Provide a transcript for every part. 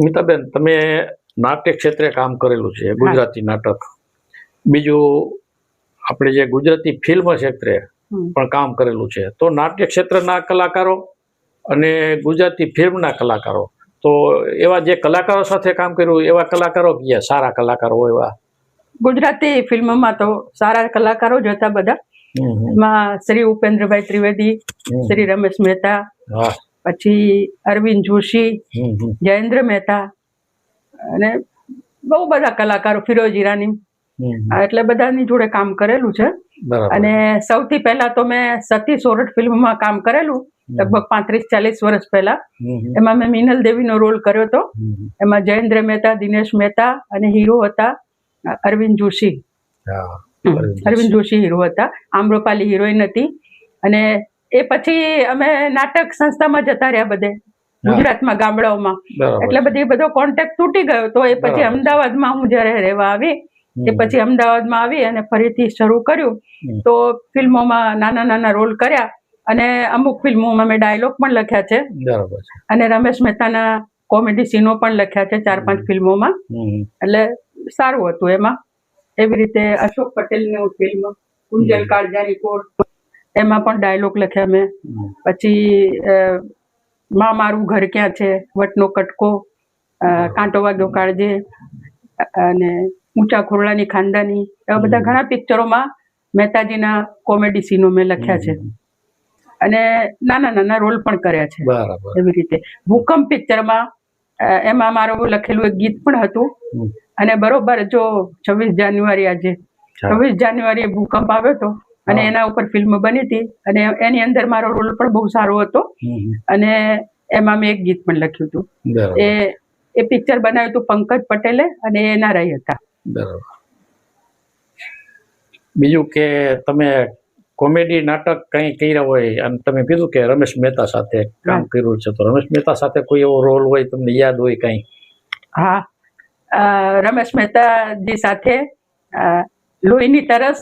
સ્મિતાબેન તમે નાટ્ય ક્ષેત્રે કામ કરેલું છે ગુજરાતી નાટક. બીજું આપણે જે ગુજરાતી ફિલ્મ ક્ષેત્રે પણ કામ કરેલું છે તો નાટ્ય ક્ષેત્રના કલાકારો અને ગુજરાતી ફિલ્મના કલાકારો. તો એવા જે કલાકારો સાથે કામ કર્યું એવા કલાકારો કયા? સારા કલાકારો એવા? ગુજરાતી ફિલ્મમાં તો સારા કલાકારો જ હતા બધા. એમાં શ્રી ઉપેન્દ્રભાઈ ત્રિવેદી શ્રી રમેશ મહેતા પછી અરવિંદ જોશી જયેન્દ્ર મહેતા અને બહુ બધા કલાકારો ફિરોજ ઈરાની એટલે બધાની જોડે કામ કરેલું છે. અને સૌથી પહેલા તો મેં સતી સોરઠ ફિલ્મમાં કામ કરેલું લગભગ પાંત્રીસ ચાલીસ વર્ષ પહેલા. એમાં મેં મિનલ દેવીનો રોલ કર્યો હતો. એમાં જયેન્દ્ર મહેતા દિનેશ મહેતા અને હીરો હતા અરવિંદ જોશી. અરવિંદ જોશી. હીરો હતા. આમ્રપાલી હિરોઈન હતી. અને એ પછી અમે નાટક સંસ્થામાં જતા રહ્યા બધે ગુજરાતમાં ગામડાઓમાં. એટલે બધી બધો કોન્ટેક્ટ તૂટી ગયો તો એ પછી અમદાવાદમાં હું જ્યારે રહેવા આવી એ પછી અમદાવાદમાં આવી અને ફરીથી શરૂ કર્યું. તો ફિલ્મોમાં નાના નાના રોલ કર્યા અને અમુક ફિલ્મોમાં મેં ડાયલોગ પણ લખ્યા છે. અને રમેશ મહેતાના કોમેડી સીનો પણ લખ્યા છે ચાર પાંચ ફિલ્મોમાં. એટલે સારું હતું એમાં. એવી રીતે અશોક પટેલની ફિલ્મ કુંજલ કાળજાની કોર એમાં પણ ડાયલોગ લખ્યા મેં. પછી માં મારું ઘર ક્યાં છે વટનો કટકો કાંટો વાગ્યો કાળજે અને ઊંચા ખોરડાની ખાનદાની એવા બધા ઘણા પિક્ચરોમાં મહેતાજીના કોમેડી સીનો મેં લખ્યા છે. અને નાના નાના રોલ પણ કર્યા છે. બરાબર. એવી રીતે. ભૂકંપ પિક્ચરમાં એમાં મારું લખેલું એક ગીત પણ હતું. અને બરોબર જો છવ્વીસ જાન્યુઆરી આજે. છવ્વીસ જાન્યુઆરીએ ભૂકંપ આવ્યો હતો અને એના ઉપર ફિલ્મ બની હતી. અને એની અંદર મારો રોલ પણ બહુ સારો હતો. અને એમાં મેં એક ગીત પણ લખ્યું હતું. એ એ પિક્ચર બનાવ્યું હતું પંકજ પટેલે અને એ એનઆરઆઈ હતા. બીજું કે તમે કોમેડી નાટક કંઈ કર્યા હોય અને તમે કીધું કે રમેશ મહેતા સાથે કામ કર્યું છે તો રમેશ મહેતા સાથે કોઈ એવો રોલ હોય તમને યાદ હોય કંઈ? હા. રમેશ મહેતાજી સાથે લોહીની તરસ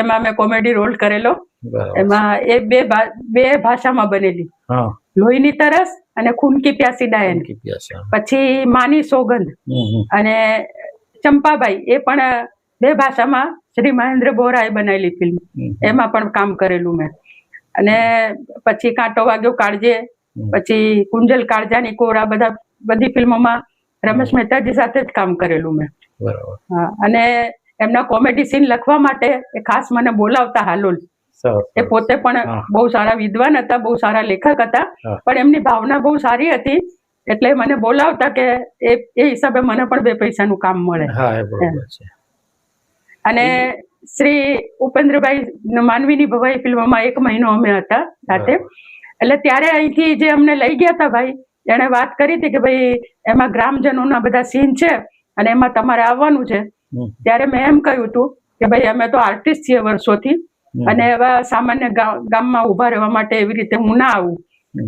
એમાં મેં કોમેડી રોલ કરેલો. એમાં એ બે બે ભાષામાં બનેલી. લોહીની તરસ અને ખૂન કી પ્યાસી ડાયન પછી માની સોગંદ. અને ચંપાબાઈ એ પણ બે ભાષામાં શ્રી મહેન્દ્ર બોરાએ બનાવેલી ફિલ્મ એમાં પણ કામ કરેલું મેં. અને પછી કાંટો વાગ્યો કાળજે. પછી કુંજલ કાળજાની કોરા બધા બધી ફિલ્મોમાં રમેશ મહેતાજી સાથે જ કામ કરેલું મેં. હા અને એમના કોમેડી સીન લખવા માટે એ ખાસ મને બોલાવતા હાલોલ. એ પોતે પણ બહુ સારા વિદ્વાન હતા બહુ સારા લેખક હતા. પણ એમની ભાવના બહુ સારી હતી એટલે મને બોલાવતા કે એ એ હિસાબે મને પણ બે પૈસાનું કામ મળે. અને શ્રી ઉપેન્દ્રભાઈ માનવીની ભવાઈ ફિલ્મમાં એક મહિનો અમે હતા સાથે એટલે ત્યારે અહીંથી જે અમને લઈ ગયા હતા ભાઈ એણે વાત કરી હતી કે ભાઈ એમાં ગ્રામજનોના બધા સીન છે અને એમાં તમારે આવવાનું છે. ત્યારે મેં એમ કહ્યું હતું કે ભાઈ અમે તો આર્ટિસ્ટ છીએ વર્ષોથી અને એવા સામાન્ય ગામમાં ઊભા રહેવા માટે એવી રીતે હું ના આવું.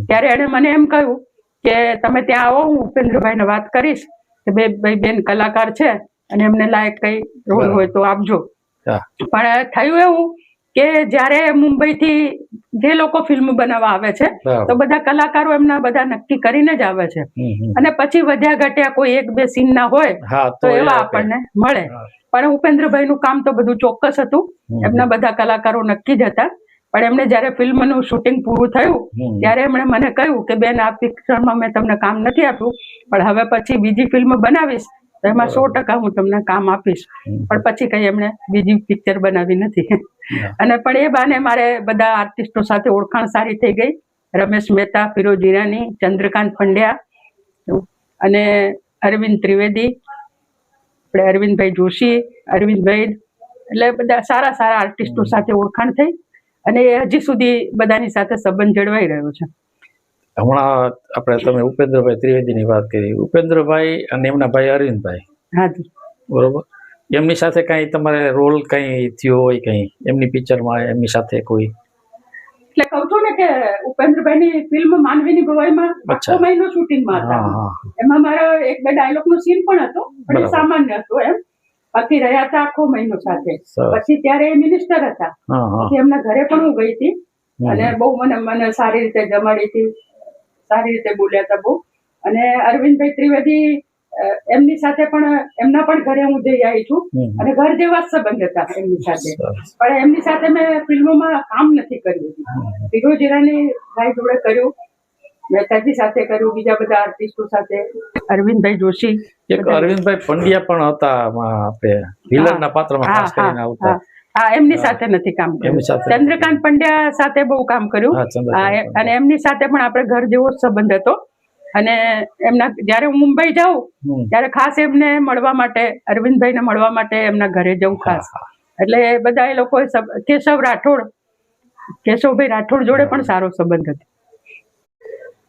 ત્યારે એણે મને એમ કહ્યું કે તમે ત્યાં આવો હું ઉપેન્દ્રભાઈને વાત કરીશ કે બે ભાઈ બેન કલાકાર છે અને એમને લાયક કઈ રોલ હોય તો આપજો. પણ થયું એવું કે જ્યારે મુંબઈથી જે લોકો ફિલ્મ બનાવવા આવે છે તો બધા કલાકારો એમના બધા નક્કી કરીને જ આવે છે. અને પછી વધ્યા ઘટ્યા કોઈ એક બે સીન ના હોય તો એવા આપણને મળે. પણ ઉપેન્દ્રભાઈ નું કામ તો બધું ચોક્કસ હતું. એમના બધા કલાકારો નક્કી જ હતા. પણ એમને જ્યારે ફિલ્મનું શૂટિંગ પૂરું થયું ત્યારે એમણે મને કહ્યું કે બેન આ પિક્ચરમાં મેં તમને કામ નથી આપ્યું પણ હવે પછી બીજી ફિલ્મ બનાવીશ તો એમાં સો ટકા હું તમને કામ આપીશ. પણ પછી કઈ એમણે બીજી પિક્ચર બનાવી નથી. અને પણ એ બાને મારે બધા આર્ટિસ્ટો સાથે ઓળખાણ સારી થઈ ગઈ. રમેશ મહેતા ફિરોજ ઈરાની ચંદ્રકાંત પંડ્યા અને અરવિંદ ત્રિવેદી આપણે અરવિંદભાઈ જોશી અરવિંદભાઈ એટલે બધા સારા સારા આર્ટિસ્ટો સાથે ઓળખાણ થઈ. અને એ હજી સુધી બધાની સાથે સંબંધ જળવાઈ રહ્યો છે. હમણાં આપણે તમે ઉપેન્દ્રભાઈ ત્રિવેદીની વાત કરી. ઉપેન્દ્રભાઈ અને એમના ભાઈ અરવિંદભાઈ. હાજી બરોબર? એમની સાથે કાંઈ તમારે રોલ કંઈ થયો હોય કંઈ? એમની પિક્ચરમાં એમની સાથે કોઈ? એટલે કહું છું ને કે ઉપેન્દ્રભાઈની ફિલ્મ માનવીની ભવાઈમાં. આખો મહિનો શૂટિંગમાં હા હતા. હા એમાં મારો એક બે ડાયલોગ નો સીન પણ હતો પણ સામાન્ય હતો એમ. પછી રહ્યા હતા આખો મહિનો સાથે. પછી ત્યારે એ મિનિસ્ટર હતા. હા હા. પછી એમના ઘરે પણ હું ગઈ હતી. અને બહુ મને મને સારી રીતે જમાડી હતી. સારી રીતે બોલ્યા હતા બહુ. અને અરવિંદભાઈ ત્રિવેદી એમની સાથે પણ એમના પણ ઘરે હું જઈ આવી છું. અને ઘર જેવા જ સંબંધ હતા એમની સાથે. પણ એમની સાથે મેં ફિલ્મોમાં કામ નથી કર્યું. ફિરોજ જીરાની ભાઈ જોડે કર્યું મહેતાજી સાથે કર્યું બીજા બધા આર્ટિસ્ટો સાથે. અરવિંદભાઈ જોશી. એક અરવિંદભાઈ પંડ્યા પણ હતા આપણે વિલનના પાત્રમાં ખાસ કરીને આવતા. હા. એમની સાથે નથી કામ કર્યું. ચંદ્રકાંત પંડ્યા સાથે બહુ કામ કર્યું. અને એમની સાથે પણ આપણે ઘર જેવો સંબંધ હતો. અને એમના જ્યારે હું મુંબઈ જાઉં ત્યારે ખાસ એમને મળવા માટે અરવિંદભાઈને મળવા માટે એમના ઘરે જવું ખાસ. એટલે બધા એ લોકો કેશવ રાઠોડ કેશવભાઈ રાઠોડ જોડે પણ સારો સંબંધ હતો.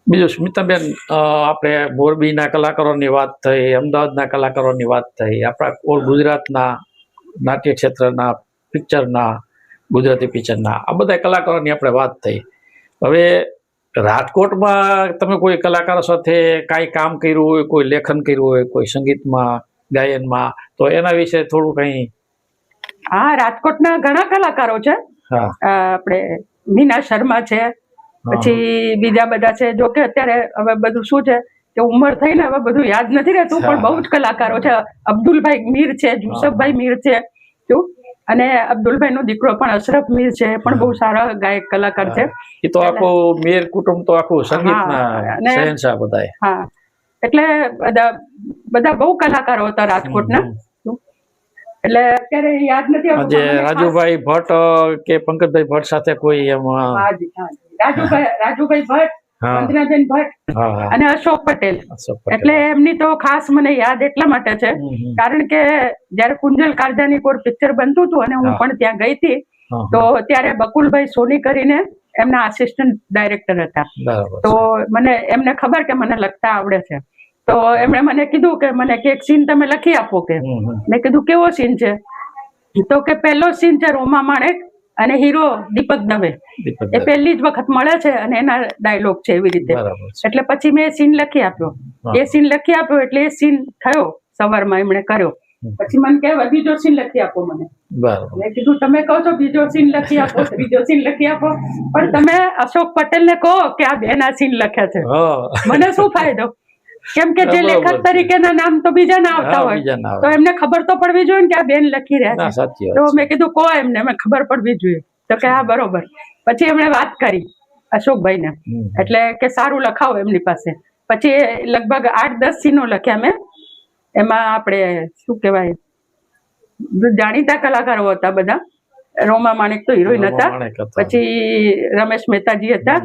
બીજું સ્મિતાબેન આપણે મોરબીના કલાકારોની વાત થઈ અમદાવાદના કલાકારોની વાત થઈ આપણા ઓલ ગુજરાતના નાટ્ય ક્ષેત્રના પિક્ચરના ગુજરાતી પિક્ચરના આ બધા કલાકારોની આપણે વાત થઈ. હવે રાજકોટમાં તમે કોઈ કલાકારો સાથે કાંઈ કામ કર્યું હોય કોઈ લેખન કર્યું હોય કોઈ સંગીતમાં ગાયનમાં તો એના વિશે થોડું કંઈ હા રાજકોટના ઘણા કલાકારો છે. આપણે મીના શર્મા છે પછી બીજા બધા છે જો કે અત્યારે હવે બધું શું છે કે ઉંમર થઈને હવે બધું યાદ નથી રહેતું પણ. બહુ જ કલાકારો છે. અબ્દુલભાઈ મીર છે જુસફભાઈ મીર છે. શું અને અબ્દુલભાઈ નો દીકરો પણ અશરફ મીર છે પણ બહુ સારા ગાયક કલાકાર છે. એ તો આખું મેર કુટુંબ તો આખું સંગીતના શહેનશાહ બધાય હા. એટલે બધા બધા બહુ કલાકારો હતા રાજકોટના. એટલે અત્યારે યાદ નથી આવતું રાજુભાઈ ભટ્ટ કે પંકજભાઈ ભટ્ટ સાથે કોઈ એમ. રાજુભાઈ રાજુભાઈ ભટ્ટ વંદનાબેન ભટ્ટ અને અશોક પટેલ. એટલે એમની તો ખાસ મને યાદ એટલા માટે છે. કારણ કે જ્યારે કુંજલ કારજાની કોર પિક્ચર બનતું હતું અને હું પણ ત્યાં ગઈ હતી તો ત્યારે બકુલભાઈ સોની કરીને એમના આસિસ્ટન્ટ ડાયરેક્ટર હતા. તો મને એમને ખબર કે મને લખતા આવડે છે. તો એમણે મને કીધું કે મને કે એક સીન તમે લખી આપો કે. મેં કીધું કેવો સીન છે? તો કે પહેલો સીન છે રોમા માણેક અને હીરો દીપક દવે. એ પહેલી જ વખત મળે છે અને એના ડાયલોગ છે એવી રીતે. એટલે પછી મેં સીન લખી આપ્યો. એ સીન લખી આપ્યો એટલે એ સીન થયો સવારમાં એમણે કર્યો. પછી મને કહે બીજો સીન લખી આપો મને. મેં કીધું તમે કહો છો બીજો સીન લખી આપો. બીજો સીન લખી આપો. પણ તમે અશોક પટેલ ને કહો કે આ બે ના સીન લખ્યા છે. મને શું ફાયદો? કેમ કે જે લેખક. તરીકેના નામ તો બીજા ના આવતા હોય. તો એમને ખબર તો પડવી જોઈએ ને કે આ બેન લખી રહ્યા છે. તો મેં કીધું કહો એમને મેં ખબર પડવી જોઈએ. તો કે હા બરોબર. પછી એમણે વાત કરી અશોકભાઈ ને એટલે કે સારું લખાવો એમની પાસે. પછી લગભગ આઠ દસ સીનો લખ્યા મેં. એમાં આપણે શું કહેવાય? જાણીતા કલાકારો હતા બધા. રોમા માણેક તો હિરોઈન હતા. પછી રમેશ મહેતાજી હતા.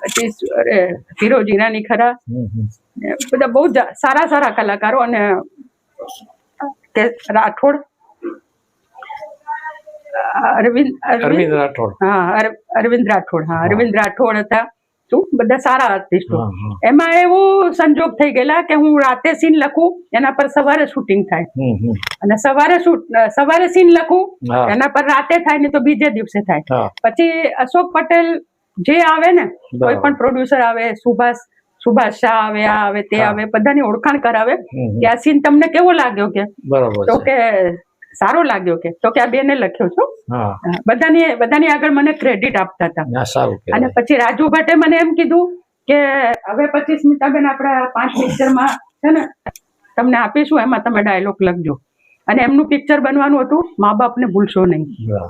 હમ. અરે ખરા. બધા બહુ સારા સારા કલાકારો અને રાઠોડ. અરવિંદ રાઠોડ. હા અરવિંદ રાઠોડ હા અરવિંદ રાઠોડ હતા. શું? બધા સારા આર્ટિસ્ટો. એમાં એવું સંજોગ થઈ ગયેલા કે હું રાતે સીન લખું એના પર સવારે શૂટિંગ થાય. અને સવારે શૂટ સવારે સીન લખું એના પર રાતે થાય ને તો બીજે દિવસે થાય. પછી અશોક પટેલ જે આવે ને કોઈ પણ પ્રોડ્યુસર આવે સુભાષ સુભાષ શાહ આવે આ આવે તે આવે બધાની ઓળખાણ કરાવે. કે આ સીન તમને કેવો લાગ્યો કે? તો કે સારો લાગ્યો કે? તો કે આ બેને લખ્યો છો. બધાની બધાની આગળ મને ક્રેડિટ આપતા હતા. અને પછી રાજુ ભટ્ટે મને એમ કીધું કે હવે પછી સ્મિતાબેન આપણા પાંચ પિક્ચરમાં છે ને તમને આપીશું એમાં તમે ડાયલોગ લખજો. અને એમનું પિક્ચર બનવાનું હતું મા બાપને ભૂલશો નહીં.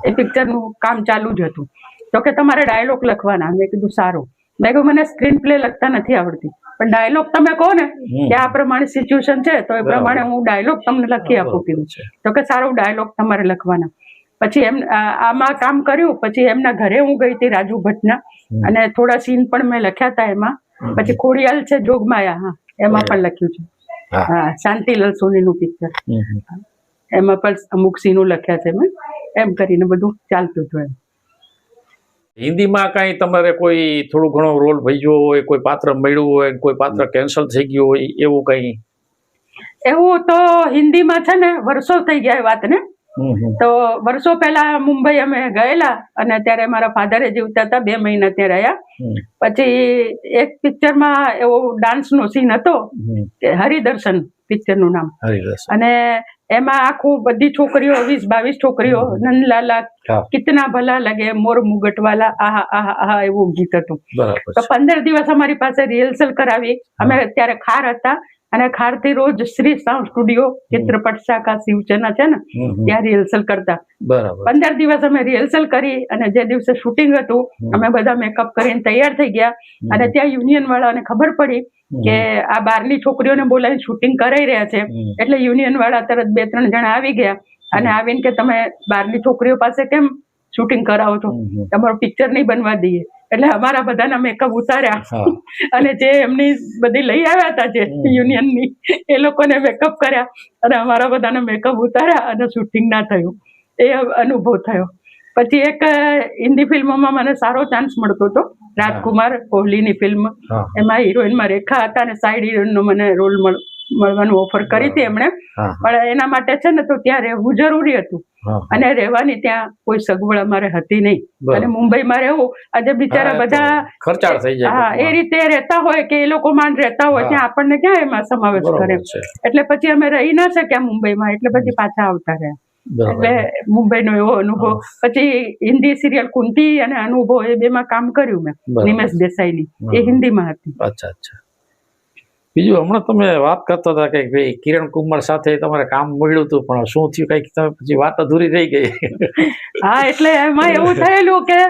એ પિક્ચરનું કામ ચાલુ જ હતું. તો કે તમારે ડાયલોગ લખવાના. મેં કીધું સારું. મેં કહ્યું મને સ્ક્રીન પ્લે લખતા નથી આવડતી. પણ ડાયલોગ તમે કહો ને કે આ પ્રમાણે સિચ્યુએશન છે તો એ પ્રમાણે હું ડાયલોગ તમને લખી આપું કીધું. છે. તો કે સારું ડાયલોગ તમારે લખવાના. પછી એમ આમાં કામ કર્યું પછી એમના ઘરે હું ગઈ હતી રાજુ ભટ્ટના. અને થોડા સીન પણ મેં લખ્યા હતા એમાં. પછી ખોડિયાલ છે જોગમાયા હા એમાં પણ લખ્યું છે. હા. શાંતિલાલ સોનીનું પિક્ચર. એમાં પણ અમુક સીનો લખ્યા છે મેં એમ કરીને બધું ચાલતું હતું એમ. હિન્દીમાં કાંઈ તમારે કોઈ થોડું ઘણો રોલ ભજ્યો હોય કોઈ પાત્ર મળ્યું હોય કોઈ પાત્ર કેન્સલ થઈ ગયું હોય એવું કંઈ? એવું તો હિન્દીમાં છે ને વર્ષો થઈ ગયા એ વાતને. તો વર્ષો પહેલા મુંબઈ અમે ગયેલા અને ત્યારે મારા ફાધરે જીવતા હતા બે મહિના ત્યાં રહ્યા. પછી એક પિક્ચરમાં એવો ડાન્સનો સીન હતો કે હરિદર્શન પિક્ચરનું નામ. અને એમાં આખું બધી છોકરીઓ વીસ બાવીસ છોકરીઓ નંદલાલા. કિતના ભલા લગે મોર મુગટવાલા આહા આહા આહા એવું ગીત હતું. તો પંદર દિવસ અમારી પાસે રિહર્સલ કરાવી. અમે અત્યારે ખાર હતા. અને ખારથી રોજ શ્રી સાઉન્ડ સ્ટુડિયો ચિત્રપટ શાખા શિવસેના છે ને. ત્યાં રિહર્સલ કરતા. પંદર દિવસ અમે રિહર્સલ કરી અને જે દિવસે શૂટિંગ હતું અમે બધા મેકઅપ કરીને તૈયાર થઈ ગયા. અને ત્યાં યુનિયન વાળાને ખબર પડી કે આ બહારની છોકરીઓને બોલાવીને શૂટિંગ કરાઈ રહ્યા છે. એટલે યુનિયન વાળા તરત બે ત્રણ જણા આવી ગયા. અને આવીને કે તમે બહારની છોકરીઓ પાસે કેમ શૂટિંગ કરાવો છો. તમારું પિક્ચર નહીં બનવા દઈએ. એટલે અમારા બધાના મેકઅપ ઉતાર્યા. અને જે એમની બધી લઈ આવ્યા હતા જે. યુનિયનની એ લોકોને મેકઅપ કર્યા. અને અમારા બધાના મેકઅપ ઉતાર્યા અને શૂટિંગ ના થયું. એ અનુભવ થયો. પછી એક હિન્દી ફિલ્મોમાં મને સારો ચાન્સ મળતો હતો. રાજકુમાર કોહલીની ફિલ્મ. એમાં હિરોઈનમાં રેખા હતા અને સાઈડ હિરોઈનનો મને રોલ મળવાનું ઓફર કરી હતી એમણે. પણ એના માટે છે ને તો ત્યાં રહેવું જરૂરી હતું. અને રહેવાની ત્યાં કોઈ સગવડ અમારે હતી નહીં. અને મુંબઈમાં રહેવું આજે બિચારા બધા ખર્ચાળ થઈ જાય હા એ રીતે રહેતા હોય કે એ લોકો માંડ રહેતા હોય ત્યાં આપણને ક્યાં એમાં સમાવેશ કરે? એટલે પછી અમે રહી ના શક્યા મુંબઈમાં એટલે પછી પાછા આવતા રહ્યા. એટલે મુંબઈનો એવો અનુભવ. પછી હિન્દી સિરિયલ કુંતી અને અનુભવ એ બેમાં કામ કર્યું મેં. નિમેશ દેસાઈની. એ હિન્દી હિન્દીમાં હતી. અચ્છા અચ્છા. બીજું હમણાં તમે વાત કરતા હતા કે ભાઈ કિરણ કુમાર સાથે તમારે કામ મળ્યું હતું પણ શું થયું? કંઈક તમે પછી વાત અધૂરી રહી ગઈ. હા એટલે એમાં એવું થયેલું કે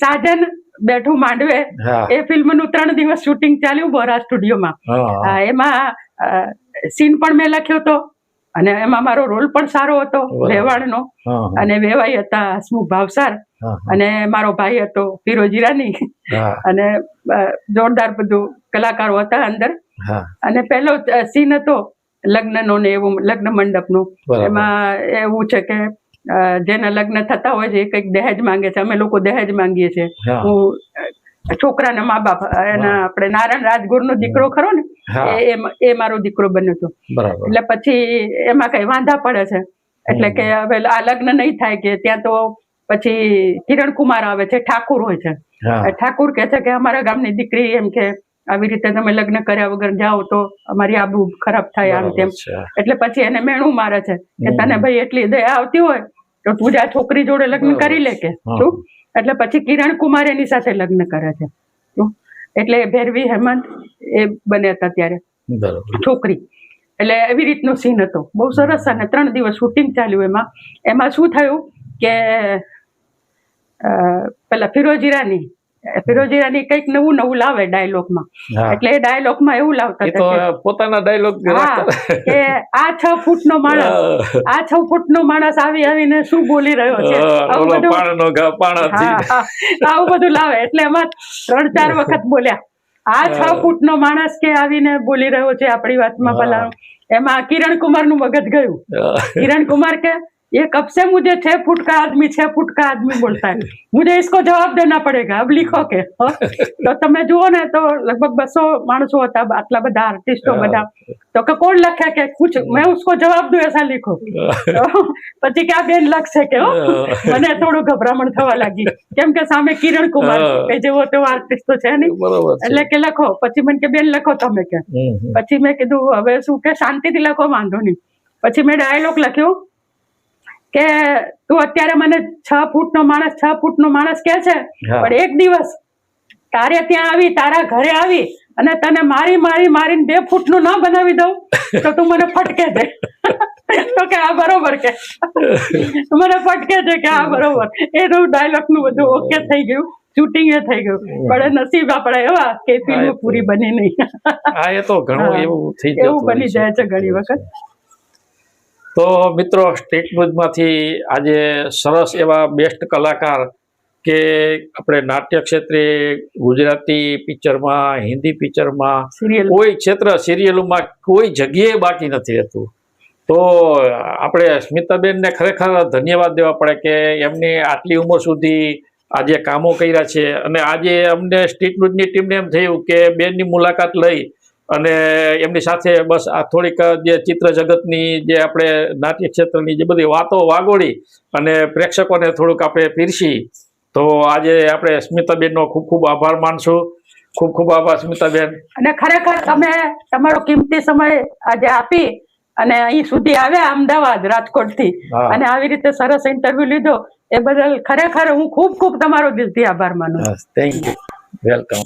સાજન બેઠું માંડવે એ એ ફિલ્મનું ત્રણ દિવસ શૂટિંગ ચાલ્યું બોરા સ્ટુડિયોમાં. એમાં સીન પણ મેં લખ્યો હતો અને એમાં મારો રોલ પણ સારો હતો. વેવાણનો અને વેવાઈ હતા હસમુખ ભાવસાર અને મારો ભાઈ હતો ફિરોજ ઈરાની અને જોરદાર બધું કલાકારો હતા અંદર. અને પહેલો સીન હતો લગ્નનો ને એવું લગ્ન મંડપનો. બરાબર. એમાં એવું છે કે જેના લગ્ન થતા હોય છે એ કંઈક દહેજ માંગે છે. અમે લોકો દહેજ માંગીએ છીએ. હું. છોકરાના મા બાપ એના આપણે નારાયણ રાજગુરુનો દીકરો ખરો ને એ મારો દીકરો બન્યો હતો. એટલે પછી એમાં કઈ વાંધા પડે છે. એટલે કે હવે આ લગ્ન નહીં થાય કે ત્યાં તો પછી કિરણ કુમાર આવે છે ઠાકુર હોય છે. ઠાકુર કે છે કે અમારા ગામની દીકરી એમ કે આવી રીતે તમે લગ્ન કર્યા વગર જાઓ તો અમારી આબુ ખરાબ થાય આમ તેમ. એટલે પછી એને મેણું મારે છે કે તને ભાઈ એટલી દયા આવતી હોય તો તું જા છોકરી જોડે લગ્ન કરી લે કે શું? એટલે પછી કિરણ કુમાર એની સાથે લગ્ન કરે છે એટલે ભેરવી હેમંત એ બન્યા હતા ત્યારે. છોકરી. એટલે એવી રીતનો સીન હતો. બહુ સરસ અને ત્રણ દિવસ શૂટિંગ ચાલ્યું એમાં. એમાં શું થયું કે પેલા ફિરોજ ઈરાની ફિરોજ નવું નવું લાવે ડાયલોગમાં. એટલે એ ડાયલોગમાં એવું લાવતા તો પોતાના ડાયલોગ કે આ છ ફૂટનો માણસ આ છ ફૂટ નો માણસ આવી આવીને શું બોલી રહ્યો છે? આવું બધું આવું બધું લાવે. એટલે એમાં ત્રણ ચાર વખત બોલ્યા. આ છ ફૂટનો માણસ કે આવીને બોલી રહ્યો છે આપણી વાતમાં પેલા? એમાં કિરણ કુમારનું મગજ ગયું. કિરણ કુમાર કે ये कब से मुझे छह फुट का आदमी छह फुट का आदमी बोलता है मुझे इसको जवाब देना पड़ेगा अब लिखो के हाँ? તો તમે જુઓ ને તો લગભગ બસો માણસો હતા આટલા બધા આર્ટિસ્ટો હા. બધા તો કે કોણ લખે કે કુછ મેં उसको જવાબ દઉં ऐसा लिखो તો પછી કે આ બેન લખશે કે હો મને થોડું ગભરામણ થવા લાગી કેમ કે સામે કિરણ કુમાર હા. કે જેવો તેવો આર્ટિસ્ટ તો છે નહીં બરોબર છે એટલે કે લખો પછી મને કે બેન લખો તમે કે હમ, હમ. પછી મેં કીધું હવે શું કે શાંતિથી લખો વાંધો નહીં પછી મેં ડાયલોગ લખ્યો કે તું અત્યારે મને છ ફૂટનો માણસ છ ફૂટનો માણસ કે છે પણ એક દિવસ તારે ત્યાં આવી તારા ઘરે આવી અને તને મારી મારી મારીને બે ફૂટનું ના બનાવી દઉં તો તું મને ફટકે છે તો કે આ બરોબર કે. મને ફટકે છે કે આ બરોબર. એનું ડાયલોગનું બધું ઓકે થઈ ગયું શૂટિંગ એ થઈ ગયું. પણ નસીબ આપણે એવા કે ફિલ્મ પૂરી બની નહીં. હા એ તો ઘણું એવું થઈ એવું બની જાય છે ઘણી વખત. તો મિત્રો સ્ટેટ ન્યૂઝમાંથી આજે સરસ એવા બેસ્ટ કલાકાર કે આપણે નાટ્ય ક્ષેત્રે ગુજરાતી પિક્ચરમાં હિન્દી પિક્ચરમાં કોઈ ક્ષેત્ર સિરિયલોમાં કોઈ જગ્યાએ બાકી નથી રહેતું. તો આપણે સ્મિતાબેનને ખરેખર ધન્યવાદ દેવા પડે કે એમની આટલી ઉંમર સુધી આજે કામો કર્યા છે. અને આજે અમને સ્ટ્રીટ ન્યૂઝની ટીમને એમ થયું કે બેનની મુલાકાત લઈ અને એમની સાથે બસ આ થોડીક જે ચિત્ર જગતની જે આપણે નાટ્ય ક્ષેત્રની જે બધી વાતો વાગોળી અને પ્રેક્ષકોને થોડુંક આપણે પીરસી તો આજે આપણે સ્મિતાબેનનો ખૂબ ખૂબ આભાર માનશું. ખૂબ ખૂબ આભાર સ્મિતાબેન. અને ખરેખર તમે તમારો કિંમતી સમય આજે આપી અને અહીં સુધી આવ્યા અમદાવાદ રાજકોટથી. અને આવી રીતે સરસ ઇન્ટરવ્યુ લીધો એ બદલ ખરેખર હું ખૂબ ખૂબ તમારો દિલથી આભાર માનું થેન્ક યુ વેલકમ